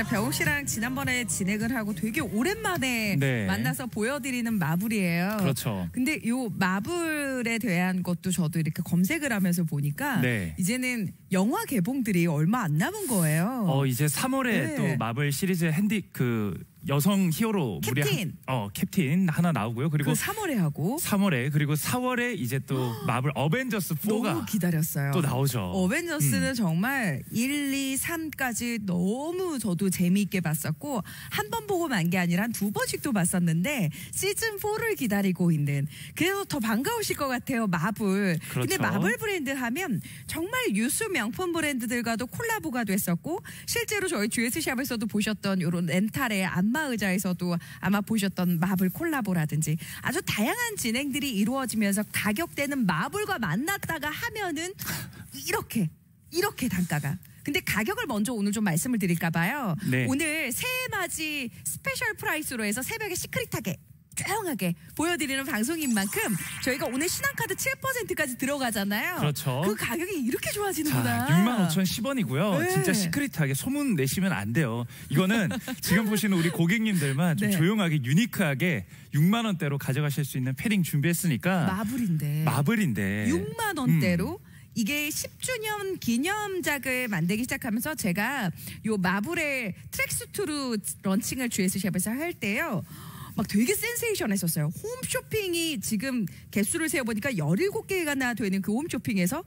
진짜 병욱 씨랑 지난번에 진행을 하고 되게 오랜만에 네. 만나서 보여드리는 마블이에요. 그렇죠. 근데 요 마블에 대한 것도 저도 이렇게 검색을 하면서 보니까 네. 이제는 영화 개봉들이 얼마 안 남은 거예요. 어 이제 3월에 네. 또 마블 시리즈 핸디 그 여성 히어로 캡틴. 한, 어 캡틴 하나 나오고요. 그리고 그 3월에 하고 3월에 그리고 4월에 이제 또 마블 어벤져스 너무 4가 기다렸어요. 또 나오죠. 어벤져스는 음. 정말 1, 2, 3까지 너무 저도 재미있게 봤었고 한 번 보고 만 게 아니라 한 두 번씩 또 봤었는데 시즌 4를 기다리고 있는 그래서 더 반가우실 것 같아요 마블. 근데 그렇죠. 마블 브랜드 하면 정말 유수 명품 브랜드들과도 콜라보가 됐었고 실제로 저희 GS샵에서도 보셨던 이런 렌탈의 안마 의자에서도 아마 보셨던 마블 콜라보라든지 아주 다양한 진행들이 이루어지면서 가격대는 마블과 만났다가 하면은 이렇게 이렇게 단가가. 근데 가격을 먼저 오늘 좀 말씀을 드릴까 봐요. 네. 오늘 새해 맞이 스페셜 프라이스로 해서 새벽에 시크릿하게 조용하게 보여드리는 방송인 만큼 저희가 오늘 신한카드 7%까지 들어가잖아요. 그렇죠. 그 가격이 이렇게 좋아지는구나. 자, 6만 5,010원이고요. 네. 진짜 시크릿하게 소문 내시면 안 돼요. 이거는 지금 보시는 우리 고객님들만 좀 네. 조용하게 유니크하게 6만 원대로 가져가실 수 있는 패딩 준비했으니까 마블인데. 마블인데 6만 원대로 이게 10주년 기념작을 만들기 시작하면서 제가 요 마블의 트랙수트로 런칭을 GS샵에서 할 때요. 막 되게 센세이션했었어요. 홈쇼핑이 지금 개수를 세어보니까 17개가 되는 그 홈쇼핑에서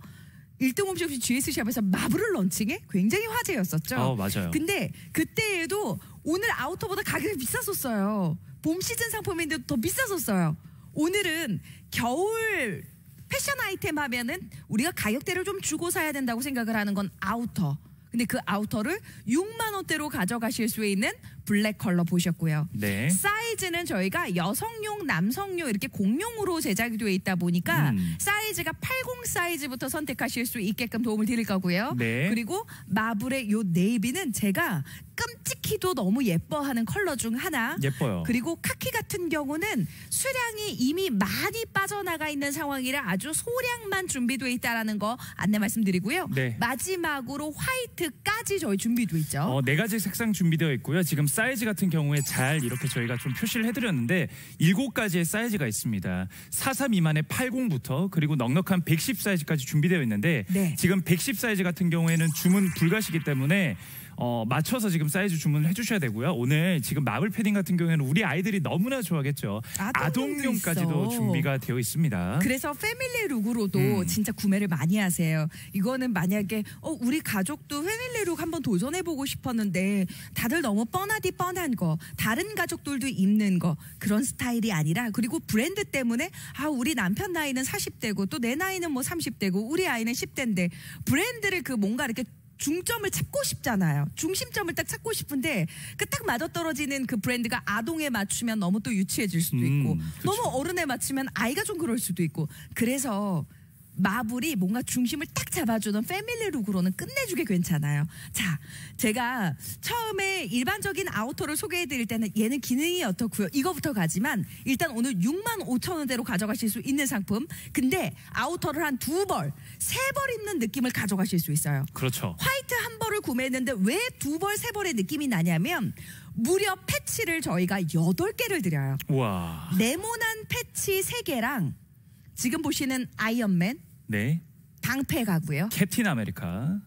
1등 홈쇼핑 GS샵에서 마블을 런칭해 굉장히 화제였었죠. 어, 맞아요. 근데 그때에도 오늘 아우터보다 가격이 비쌌었어요. 봄 시즌 상품인데도 더 비쌌었어요. 오늘은 겨울 패션 아이템 하면은 우리가 가격대를 좀 주고 사야 된다고 생각을 하는 건 아우터. 근데 그 아우터를 6만 원대로 가져가실 수 있는 블랙 컬러 보셨고요. 네. 사이 즈는 저희가 여성용, 남성용 이렇게 공용으로 제작이 되어 있다 보니까 음. 사이즈가 80 사이즈부터 선택하실 수 있게끔 도움을 드릴 거고요. 네. 그리고 마블의 요 네이비는 제가 끔찍히도 너무 예뻐하는 컬러 중 하나. 예뻐요. 그리고 카키 같은 경우는 수량이 이미 많이 빠져나가 있는 상황이라 아주 소량만 준비되어 있다라는 거 안내 말씀드리고요. 네. 마지막으로 화이트까지 저희 준비되어 있죠. 어, 네 가지 색상 준비되어 있고요. 지금 사이즈 같은 경우에 잘 이렇게 저희가 좀 표시를 해드렸는데 일곱 가지의 사이즈가 있습니다. 43 미만의 80부터 그리고 넉넉한 110 사이즈까지 준비되어 있는데 네. 지금 110 사이즈 같은 경우에는 주문 불가시기 때문에 어, 맞춰서 지금 사이즈 주문을 해주셔야 되고요. 오늘 지금 마블 패딩 같은 경우에는 우리 아이들이 너무나 좋아하겠죠. 아동용까지도. 준비가 되어 있습니다. 그래서 패밀리 룩으로도 음. 진짜 구매를 많이 하세요. 이거는 만약에 어, 우리 가족도 패밀리 룩 한번 도전해보고 싶었는데 다들 너무 뻔하디 뻔한 거 다른 가족들도 입는 거 그런 스타일이 아니라 그리고 브랜드 때문에 아 우리 남편 나이는 40대고 또 내 나이는 뭐 30대고 우리 아이는 10대인데 브랜드를 그 뭔가 이렇게 중점을 찾고 싶잖아요. 중심점을 딱 찾고 싶은데 그 딱 맞아떨어지는 그 브랜드가 아동에 맞추면 너무 또 유치해질 수도 음, 있고 그쵸. 너무 어른에 맞추면 아이가 좀 그럴 수도 있고 그래서 마블이 뭔가 중심을 딱 잡아주는 패밀리 룩으로는 끝내주게 괜찮아요. 자, 제가 처음에 일반적인 아우터를 소개해드릴 때는 얘는 기능이 어떻고요. 이거부터 가지만 일단 오늘 6만 5천 원대로 가져가실 수 있는 상품. 근데 아우터를 한 두 벌, 세 벌 입는 느낌을 가져가실 수 있어요. 그렇죠. 화이트 한 벌을 구매했는데 왜 두 벌, 세 벌의 느낌이 나냐면 무려 패치를 저희가 여덟 개를 드려요. 우와. 네모난 패치 3개랑 지금 보시는 아이언맨, 네. 방패 가고요. 캡틴 아메리카,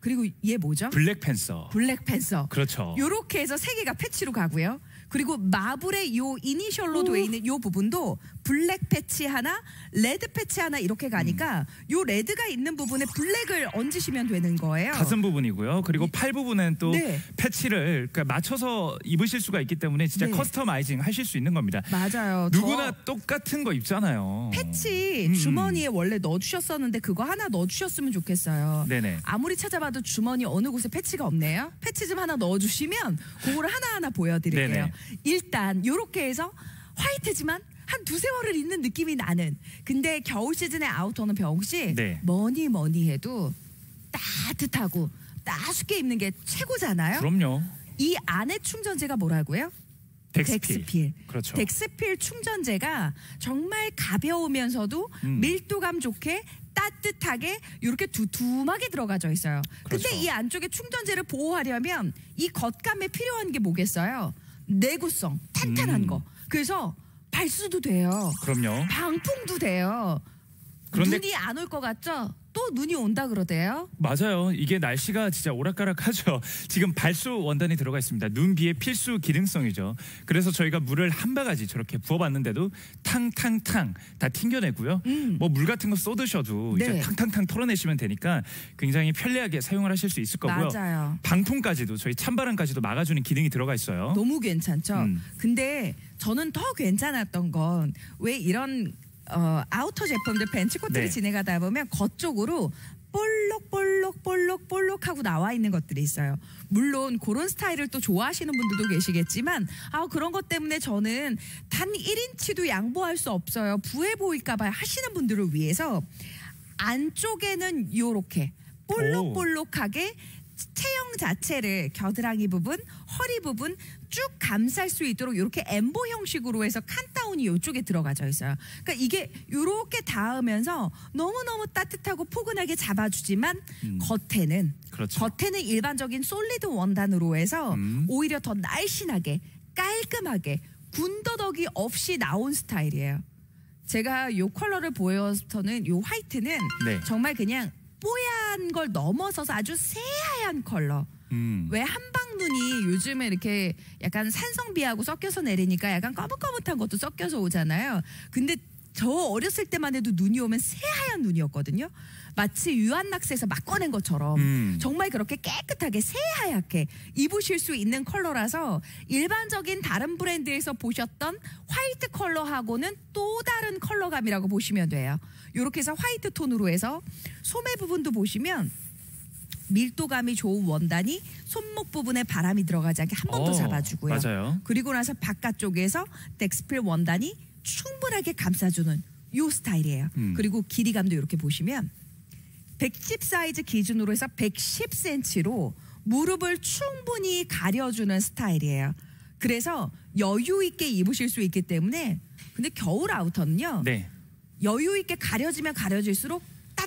그리고 얘 뭐죠? 블랙팬서. 블랙팬서. 그렇죠. 요렇게 해서 세 개가 패치로 가고요. 그리고 마블의 요 이니셜로 되어 있는 요 부분도 블랙 패치 하나, 레드 패치 하나 이렇게 가니까 요 레드가 있는 부분에 블랙을 얹으시면 되는 거예요. 가슴 부분이고요. 그리고 팔 부분은 또 네. 패치를 그러니까 맞춰서 입으실 수가 있기 때문에 진짜 네. 커스터마이징 하실 수 있는 겁니다. 맞아요. 저 누구나 똑같은 거 입잖아요. 패치 음. 주머니에 원래 넣어주셨었는데 그거 하나 넣어주셨으면 좋겠어요. 네네. 아무리 찾아봐도 주머니 어느 곳에 패치가 없네요. 패치 좀 하나 넣어주시면 그거를 하나하나 보여드릴게요. 네네. 일단 이렇게 해서 화이트지만 한 두세 월을 입는 느낌이 나는. 근데 겨울 시즌의 아우터는 씨 네. 뭐니 뭐니 해도 따뜻하고 따숩게 입는 게 최고잖아요. 그럼요. 이 안에 충전재가 뭐라고요? 덱스필. 덱스필. 그렇죠. 덱스필 충전재가 정말 가벼우면서도 음. 밀도감 좋게 따뜻하게 이렇게 두툼하게 들어가져 있어요. 그렇죠. 근데 이 안쪽에 충전재를 보호하려면 이 겉감에 필요한 게 뭐겠어요? 내구성, 탄탄한 음. 거. 그래서 발수도 돼요. 그럼요. 방풍도 돼요. 그런데- 눈이 안 올 것 같죠? 또 눈이 온다 그러대요. 맞아요. 이게 날씨가 진짜 오락가락하죠. 지금 발수 원단이 들어가 있습니다. 눈 비의 필수 기능성이죠. 그래서 저희가 물을 한 바가지 저렇게 부어봤는데도 탕탕탕 다 튕겨내고요. 뭐물 같은 거 쏟으셔도 이제 음. 네. 탕탕탕 털어내시면 되니까 굉장히 편리하게 사용을 하실 수 있을 거고요. 맞아요. 방풍까지도 저희 찬바람까지도 막아주는 기능이 들어가 있어요. 너무 괜찮죠. 음. 근데 저는 더 괜찮았던 건 왜 이런 어, 아우터 제품들 벤치코트를 네. 진행하다 보면 겉쪽으로 볼록볼록 볼록 볼록 하고 나와 있는 것들이 있어요. 물론 그런 스타일을 또 좋아하시는 분들도 계시겠지만 아 그런 것 때문에 저는 단 1인치도 양보할 수 없어요. 부해 보일까 봐 하시는 분들을 위해서 안쪽에는 요렇게 볼록볼록하게 체형 자체를 겨드랑이 부분, 허리 부분 쭉 감쌀 수 있도록 이렇게 엠보 형식으로 해서 칸다운이 이쪽에 들어가져 있어요. 그러니까 이게 이렇게 닿으면서 너무너무 따뜻하고 포근하게 잡아주지만 겉에는 그렇죠. 겉에는 일반적인 솔리드 원단으로 해서 음. 오히려 더 날씬하게 깔끔하게 군더더기 없이 나온 스타일이에요. 제가 요 컬러를 보여서는 요 화이트는 네. 정말 그냥 뽀얀 걸 넘어서서 아주 새 하얀 컬러. 음. 왜 한방눈이 요즘에 이렇게 약간 산성비하고 섞여서 내리니까 약간 거뭇거뭇한 것도 섞여서 오잖아요. 근데 저 어렸을 때만 해도 눈이 오면 새하얀 눈이었거든요. 마치 유한낙스에서 막 꺼낸 것처럼 음. 정말 그렇게 깨끗하게 새하얗게 입으실 수 있는 컬러라서 일반적인 다른 브랜드에서 보셨던 화이트 컬러하고는 또 다른 컬러감이라고 보시면 돼요. 이렇게 해서 화이트 톤으로 해서 소매 부분도 보시면 밀도감이 좋은 원단이 손목 부분에 바람이 들어가지 않게 한 번더 어, 잡아주고요. 맞아요. 그리고 나서 바깥쪽에서 덱스필 원단이 충분하게 감싸주는 요 스타일이에요. 음. 그리고 길이감도 이렇게 보시면 110 사이즈 기준으로 해서 110cm로 무릎을 충분히 가려주는 스타일이에요. 그래서 여유 있게 입으실 수 있기 때문에 근데 겨울 아우터는요 네. 여유 있게 가려지면 가려질수록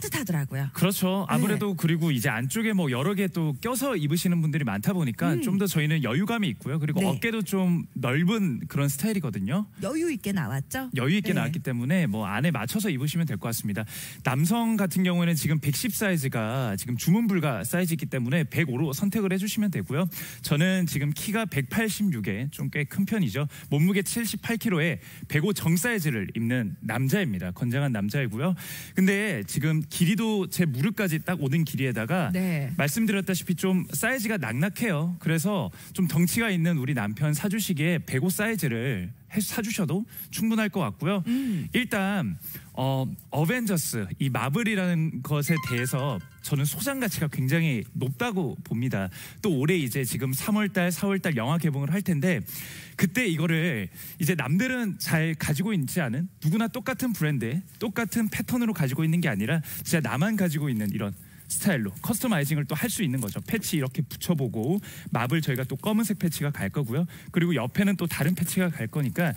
따뜻하더라고요. 그렇죠. 아무래도 네. 그리고 이제 안쪽에 뭐 여러 개 또 껴서 입으시는 분들이 많다 보니까 좀더 저희는 여유감이 있고요. 그리고 음. 네. 어깨도 좀 넓은 그런 스타일이거든요. 여유 있게 나왔죠. 여유 있게 네. 나왔기 때문에 뭐 안에 맞춰서 입으시면 될 것 같습니다. 남성 같은 경우에는 지금 110 사이즈가 지금 주문 불가 사이즈이기 때문에 105로 선택을 해주시면 되고요. 저는 지금 키가 186에 좀 꽤 큰 편이죠. 몸무게 78kg에 105 정 사이즈를 입는 남자입니다. 건장한 남자이고요. 근데 지금 길이도 제 무릎까지 딱 오는 길이에다가 네. 말씀드렸다시피 좀 사이즈가 낙낙해요. 그래서 좀 덩치가 있는 우리 남편 사주시기에 105 사이즈를 해- 사주셔도 충분할 것 같고요. 음. 일단 어, 어벤져스 이 마블이라는 것에 대해서 저는 소장 가치가 굉장히 높다고 봅니다. 또 올해 이제 지금 3월달, 4월달 영화 개봉을 할 텐데 그때 이거를 이제 남들은 잘 가지고 있지 않은 누구나 똑같은 브랜드, 똑같은 패턴으로 가지고 있는 게 아니라 진짜 나만 가지고 있는 이런 스타일로 커스터마이징을 또 할 수 있는 거죠. 패치 이렇게 붙여보고 마블 저희가 또 검은색 패치가 갈 거고요. 그리고 옆에는 또 다른 패치가 갈 거니까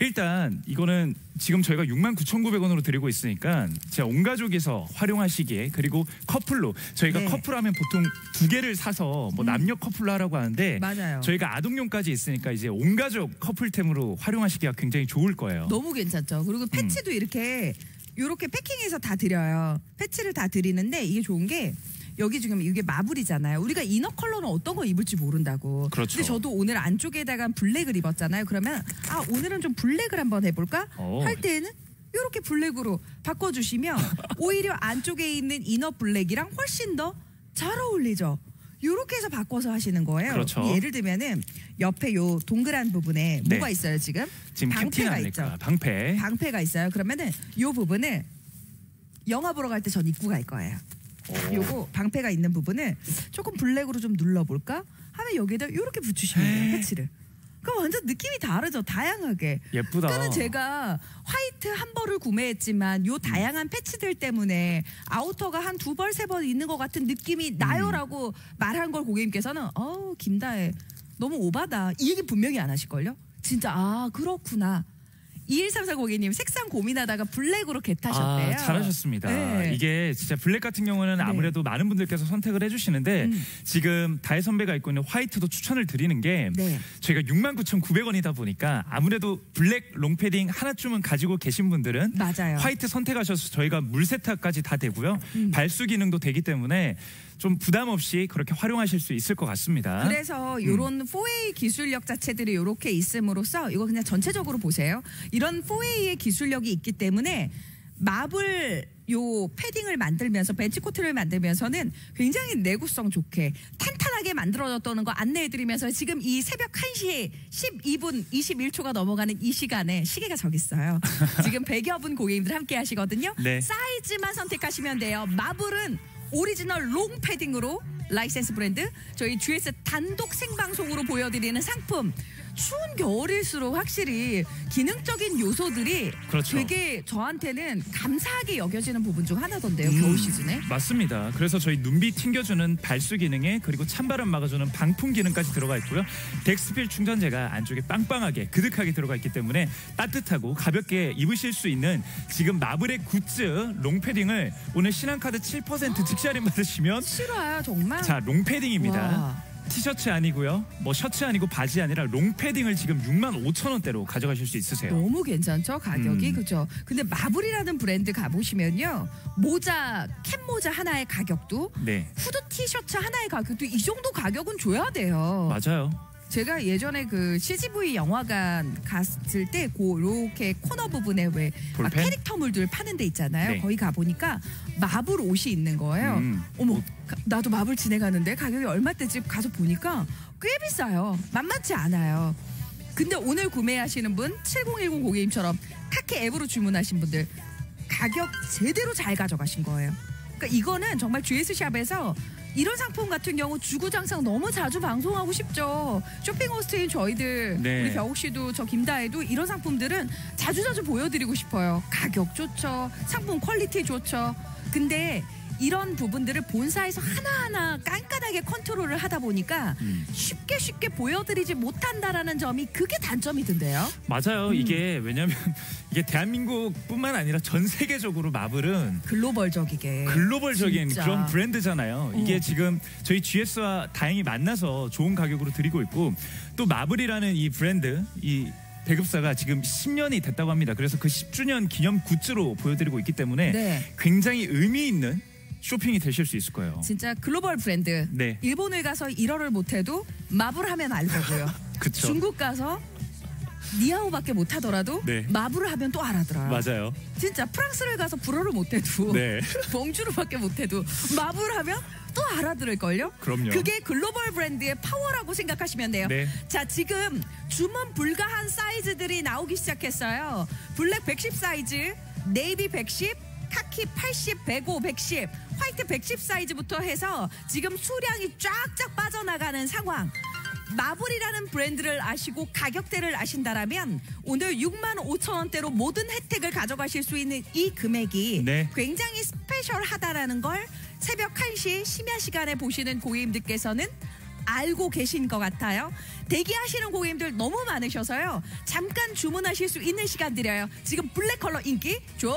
일단 이거는 지금 저희가 69,900원으로 드리고 있으니까 제가 온 가족에서 활용하시기에 그리고 커플로 저희가 네. 음. 커플하면 보통 두 개를 사서 뭐 남녀 커플로 하라고 하는데 맞아요. 저희가 아동용까지 있으니까 이제 온 가족 커플템으로 활용하시기가 굉장히 좋을 거예요. 너무 괜찮죠. 음. 그리고 패치도 이렇게 이렇게 패킹해서 다 드려요. 패치를 다 드리는데 이게 좋은 게 여기 지금 이게 마블이잖아요. 우리가 이너 컬러는 어떤 거 입을지 모른다고. 그렇죠. 근데 저도 오늘 안쪽에다가 블랙을 입었잖아요. 그러면 아 오늘은 좀 블랙을 한번 해볼까? 오. 할 때는 이렇게 블랙으로 바꿔주시면 오히려 안쪽에 있는 이너 블랙이랑 훨씬 더 잘 어울리죠. 이렇게 해서 바꿔서 하시는 거예요. 그렇죠. 예를 들면은 옆에 요 동그란 부분에 네. 뭐가 있어요 지금? 지금 방패가? 있죠. 방패. 방패가 있어요. 그러면은 요 부분을 영화 보러 갈 때 전 입고 갈 거예요. 오. 요거 방패가 있는 부분을 조금 블랙으로 좀 눌러볼까? 하면 여기에다 이렇게 붙이시면 네. 돼요. 패치를. 그럼 완전 느낌이 다르죠. 다양하게. 예쁘다. 그러니까는 제가 화이트 한 벌을 구매했지만 요 다양한 패치들 때문에 아우터가 한 두 벌 세 벌 있는 것 같은 느낌이 나요라고 말한 걸 고객님께서는 어우 김다혜 너무 오바다 이 얘기 분명히 안 하실걸요? 진짜 아 그렇구나. 2134 고객님 색상 고민하다가 블랙으로 개타셨대요. 아, 잘하셨습니다. 네. 이게 진짜 블랙 같은 경우는 아무래도 많은 분들께서 선택을 해주시는데 음. 지금 다혜 선배가 입고 있는 화이트도 추천을 드리는 게 네. 저희가 69,900원이다 보니까 아무래도 블랙 롱패딩 하나쯤은 가지고 계신 분들은 맞아요. 화이트 선택하셔서 저희가 물 세탁까지 다 되고요. 음. 발수 기능도 되기 때문에 좀 부담 없이 그렇게 활용하실 수 있을 것 같습니다. 그래서 음. 이런 4A 기술력 자체들이 이렇게 있음으로써 이거 그냥 전체적으로 보세요. 이런 4A의 기술력이 있기 때문에 마블 요 패딩을 만들면서 벤치 코트를 만들면서는 굉장히 내구성 좋게 탄탄하게 만들어졌다는 거 안내해드리면서 지금 이 새벽 1시 12분 21초가 넘어가는 이 시간에 시계가 저기 있어요. 지금 100여 분 고객님들 함께 하시거든요. 네. 사이즈만 선택하시면 돼요. 마블은 오리지널 롱 패딩으로 라이센스 브랜드 저희 GS 단독 생방송으로 보여드리는 상품 추운 겨울일수록 확실히 기능적인 요소들이 그렇죠. 되게 저한테는 감사하게 여겨지는 부분 중 하나던데요 음. 겨울 시즌에 맞습니다. 그래서 저희 눈비 튕겨주는 발수 기능에 그리고 찬바람 막아주는 방풍 기능까지 들어가 있고요. 덱스필 충전재가 안쪽에 빵빵하게 그득하게 들어가 있기 때문에 따뜻하고 가볍게 입으실 수 있는 지금 마블의 굿즈 롱패딩을 오늘 신한카드 7% 즉시 할인 받으시면 싫어요 정말 자 롱패딩입니다. 와. 티셔츠 아니고요. 뭐 셔츠 아니고 바지 아니라 롱패딩을 지금 6만 5천 원대로 가져가실 수 있으세요. 너무 괜찮죠 가격이 음. 그죠 근데 마블이라는 브랜드 가보시면요 모자 캡 모자 하나의 가격도 네. 후드 티셔츠 하나의 가격도 이 정도 가격은 줘야 돼요 맞아요. 제가 예전에 그 CGV 영화관 갔을 때 그렇게 코너 부분에 왜? 캐릭터물들 파는 데 있잖아요. 네. 거기 가 보니까 마블 옷이 있는 거예요. 음. 어머, 가- 나도 마블 지내가는데 가격이 얼마대지 가서 보니까 꽤 비싸요. 만만치 않아요. 근데 오늘 구매하시는 분 7010 고객님처럼 카키 앱으로 주문하신 분들 가격 제대로 잘 가져가신 거예요. 그러니까 이거는 정말 GS 샵에서 이런 상품 같은 경우 주구장창 너무 자주 방송하고 싶죠. 쇼핑 호스트인 저희들 네. 우리 벽옥 씨도 저 김다혜도 이런 상품들은 자주자주 보여드리고 싶어요. 가격 좋죠. 상품 퀄리티 좋죠. 근데 이런 부분들을 본사에서 하나하나 깐깐하게 컨트롤을 하다 보니까 음. 쉽게 쉽게 보여드리지 못한다라는 점이 그게 단점이던데요. 맞아요. 음. 이게 왜냐하면 이게 대한민국뿐만 아니라 전 세계적으로 마블은 글로벌적이게. 글로벌적인 진짜. 그런 브랜드잖아요. 이게 어. 지금 저희 GS와 다행히 만나서 좋은 가격으로 드리고 있고 또 마블이라는 이 브랜드 이 배급사가 지금 10년이 됐다고 합니다. 그래서 그 10주년 기념 굿즈로 보여드리고 있기 때문에 네. 굉장히 의미 있는 쇼핑이 되실 수 있을 거예요. 진짜 글로벌 브랜드. 네. 일본을 가서 일어를 못해도 마블 하면 알 거고요. 그쵸. 중국 가서 니아오밖에 못하더라도 네. 마블을 하면 또 알아들어요. 맞아요. 진짜 프랑스를 가서 불어를 못해도 네. 봉주르밖에 못해도 마블 하면 또 알아들을 걸요. 그럼요. 그게 글로벌 브랜드의 파워라고 생각하시면 돼요. 네. 자 지금 주문 불가한 사이즈들이 나오기 시작했어요. 블랙 110 사이즈, 네이비 110, 카키 80, 105, 110, 화이트 110 사이즈부터 해서 지금 수량이 쫙쫙 빠져나가는 상황. 마블이라는 브랜드를 아시고 가격대를 아신다라면 오늘 6만 5천 원대로 모든 혜택을 가져가실 수 있는 이 금액이 네. 굉장히 스페셜하다라는 걸 새벽 1시 심야 시간에 보시는 고객님들께서는 알고 계신 것 같아요. 대기하시는 고객님들 너무 많으셔서요. 잠깐 주문하실 수 있는 시간 드려요. 지금 블랙 컬러 인기 좋